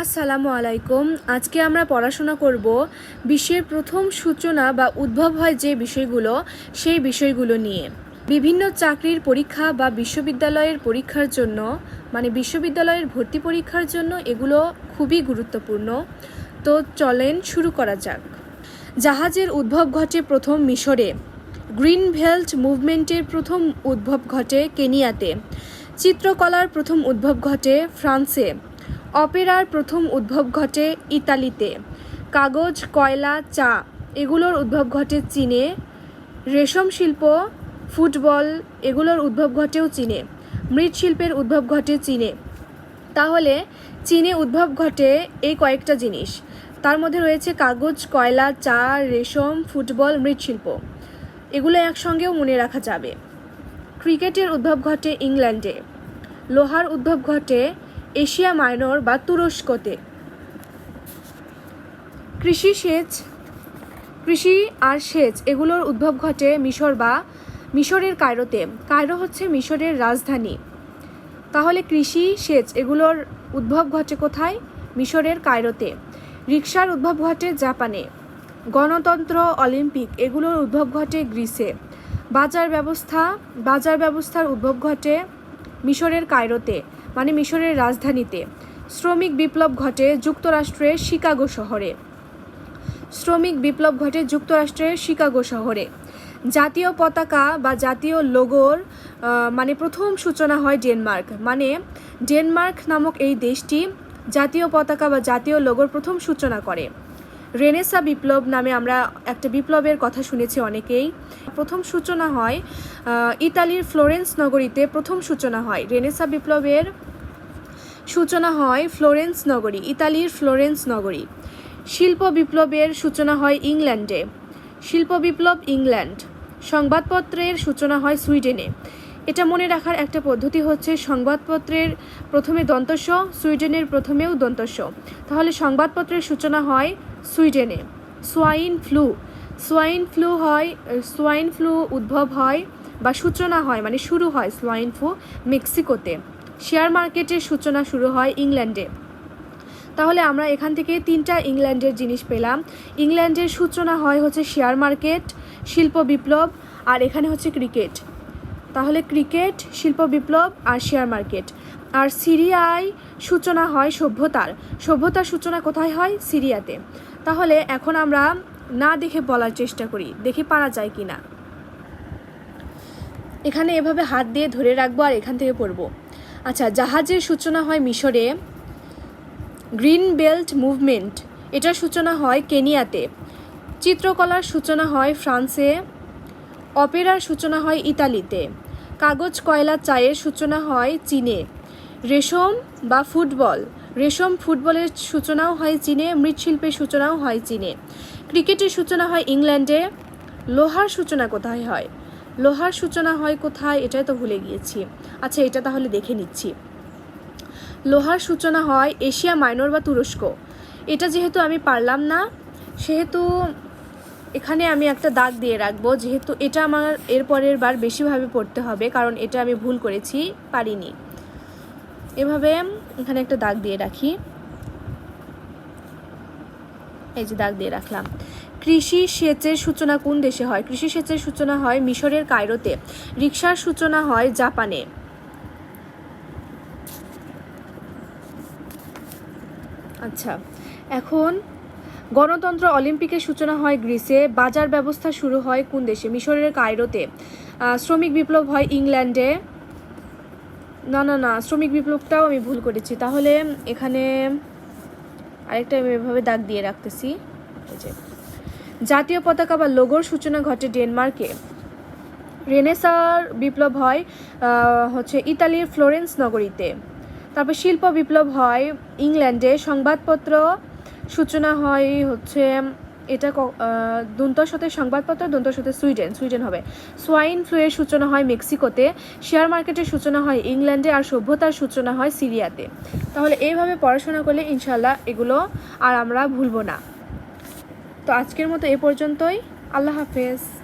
আসসালামু আলাইকুম। আজকে আমরা পড়াশোনা করব বিশ্বের প্রথম সূচনা বা উদ্ভব হয় যে বিষয়গুলো, সেই বিষয়গুলো নিয়ে। বিভিন্ন চাকরির পরীক্ষা বা বিশ্ববিদ্যালয়ের পরীক্ষার জন্য মানে বিশ্ববিদ্যালয়ের ভর্তি পরীক্ষার জন্য এগুলো খুবই গুরুত্বপূর্ণ। তো চলেন শুরু করা যাক। জাহাজের উদ্ভব ঘটে প্রথম মিশরে। গ্রিন ভেল্ট মুভমেন্টের প্রথম উদ্ভব ঘটে কেনিয়াতে। চিত্রকলার প্রথম উদ্ভব ঘটে ফ্রান্সে। অপেরার প্রথম উদ্ভব ঘটে ইতালিতে। কাগজ, কয়লা, চা, এগুলোর উদ্ভব ঘটে চীনে। রেশম শিল্প, ফুটবল, এগুলোর উদ্ভব ঘটেও চীনে। মৃৎশিল্পের উদ্ভব ঘটে চীনে। তাহলে চীনে উদ্ভব ঘটে এই কয়েকটা জিনিস। তার মধ্যে রয়েছে কাগজ, কয়লা, চা, রেশম, ফুটবল মৃৎশিল্প এগুলো একসঙ্গেও মনে রাখা যাবে। ক্রিকেটের উদ্ভব ঘটে ইংল্যান্ডে। লোহার উদ্ভব ঘটে এশিয়া মাইনর বা তুরস্কতে। কৃষি সেচ, কৃষি আর সেচ এগুলোর উদ্ভব ঘটে মিশর বা মিশরের কায়রোতে। কায়রো হচ্ছে মিশরের রাজধানী। তাহলে কৃষি, সেচ এগুলোর উদ্ভব ঘটে কোথায়? মিশরের কায়রোতে। রিক্সার উদ্ভব ঘটে জাপানে। গণতন্ত্র, অলিম্পিক এগুলোর উদ্ভব ঘটে গ্রিসে। বাজার ব্যবস্থা, বাজার ব্যবস্থার উদ্ভব ঘটে মিশরের কায়রোতে। মানে মিশরের রাজধানীতে। শ্রমিক বিপ্লব ঘটে যুক্তরাষ্ট্রের শিকাগো শহরে। শ্রমিক বিপ্লব ঘটে যুক্তরাষ্ট্রের শিকাগো শহরে। জাতীয় পতাকা বা জাতীয় লোগোর মানে প্রথম সূচনা হয় ডেনমার্ক। মানে ডেনমার্ক নামক এই দেশটি জাতীয় পতাকা বা জাতীয় লোগোর প্রথম সূচনা করে। রেনেসা বিপ্লব নামে আমরা একটা বিপ্লবের কথা শুনেছি অনেকেই। প্রথম সূচনা হয় ইতালির ফ্লোরেন্স নগরীতে প্রথম সূচনা হয়। রেনেসা বিপ্লবের সূচনা হয় ফ্লোরেন্স নগরী, ইতালির ফ্লোরেন্স নগরী। শিল্প বিপ্লবের সূচনা হয় ইংল্যান্ডে। শিল্প বিপ্লব ইংল্যান্ড। সংবাদপত্রের সূচনা হয় সুইডেনে। এটা মনে রাখার একটা পদ্ধতি হচ্ছে সংবাদপত্রের প্রথমে দন্তস্ব, সুইডেনের প্রথমেও দন্তস্ব। তাহলে সংবাদপত্রের সূচনা হয় সুইডেনে। Swine flu. সোয়াইন ফ্লু হয়, সোয়াইন ফ্লু উদ্ভব হয় বা সূচনা হয় মানে শুরু হয় সোয়াইন ফ্লু মেক্সিকোতে। শেয়ার মার্কেটের সূচনা শুরু হয় ইংল্যান্ডে। তাহলে আমরা এখান থেকে তিনটা ইংল্যান্ডের জিনিস পেলাম। ইংল্যান্ডের সূচনা হয় হচ্ছে শেয়ার মার্কেট, শিল্প বিপ্লব আর এখানে হচ্ছে ক্রিকেট। তাহলে ক্রিকেট, শিল্প বিপ্লব আর শেয়ার মার্কেট। আর সিরিয়ায় সূচনা হয় সভ্যতার। সভ্যতার সূচনা কোথায় হয়? সিরিয়াতে। তাহলে এখন আমরা না দেখে বলার চেষ্টা করি, দেখে পারা যায় কি না এখানে এভাবে হাত দিয়ে ধরে রাখব আর এখান থেকে পড়ব। আচ্ছা জাহাজের সূচনা হয় মিশরে। গ্রিন বেল্ট মুভমেন্ট, এটার সূচনা হয় কেনিয়াতে। চিত্রকলার সূচনা হয় ফ্রান্সে। অপেরার সূচনা হয় ইতালিতে। কাগজ কয়লা চায়ের সূচনা হয় চীনে। রেশম বা ফুটবল, রেশম ফুটবলের সূচনাও হয় চীনে, মৃৎশিল্পের সূচনাও হয় চীনে। ক্রিকেটের সূচনা হয় ইংল্যান্ডে। লোহার সূচনা কোথায় হয়? লোহার সূচনা হয় কোথায়, এটাই তো ভুলে গিয়েছি। আচ্ছা এটা তাহলে দেখে নিচ্ছি। লোহার সূচনা হয় এশিয়া মাইনর বা তুরস্ক। এটা যেহেতু আমি পারলাম না, সেহেতু এখানে আমি একটা দাগ দিয়ে রাখব, যেহেতু এটা আমার এর পরের বার বেশিভাবে পড়তে হবে, কারণ এটা আমি ভুল করেছি, পারিনি। এভাবে এখানে একটা দাগ দিয়ে রাখি। এই যে দাগ দিয়ে রাখলাম। কৃষি সেচের সূচনা কোন দেশে হয়? কৃষি সেচের সূচনা হয় মিশরের কায়রোতে রিক্সার সূচনা হয় জাপানে। আচ্ছা এখন গণতন্ত্র অলিম্পিকের সূচনা হয় গ্রিসে, বাজার ব্যবস্থা শুরু হয় কোন দেশে? মিশরের কায়রোতে। শ্রমিক বিপ্লব হয় ইংল্যান্ডে। না না না, শ্রমিক বিপ্লবটাও আমি ভুল করেছি। তাহলে এখানে আরেকটা আমি এভাবে দাগ দিয়ে রাখতেছি। জাতীয় পতাকা বা লোগোর সূচনা ঘটে ডেনমার্কে। রেনেসার বিপ্লব হয় হচ্ছে ইতালির ফ্লোরেন্স নগরীতে। তারপর শিল্প বিপ্লব হয় ইংল্যান্ডে। সংবাদপত্র সূচনা হয় হচ্ছে এটা সাথে সংবাদপত্র, দন্তর সাথে সুইডেন সুইডেন হবে। সোয়াইন ফ্লুয়ের সূচনা হয় মেক্সিকোতে, শেয়ার মার্কেটের সূচনা হয় ইংল্যান্ডে আর সভ্যতার সূচনা হয় সিরিয়াতে। তাহলে এইভাবে পড়াশোনা করলে ইনশাল্লাহ এগুলো আর আমরা ভুলবো না। তো আজকের মতো এ পর্যন্তই। আল্লাহ হাফেজ।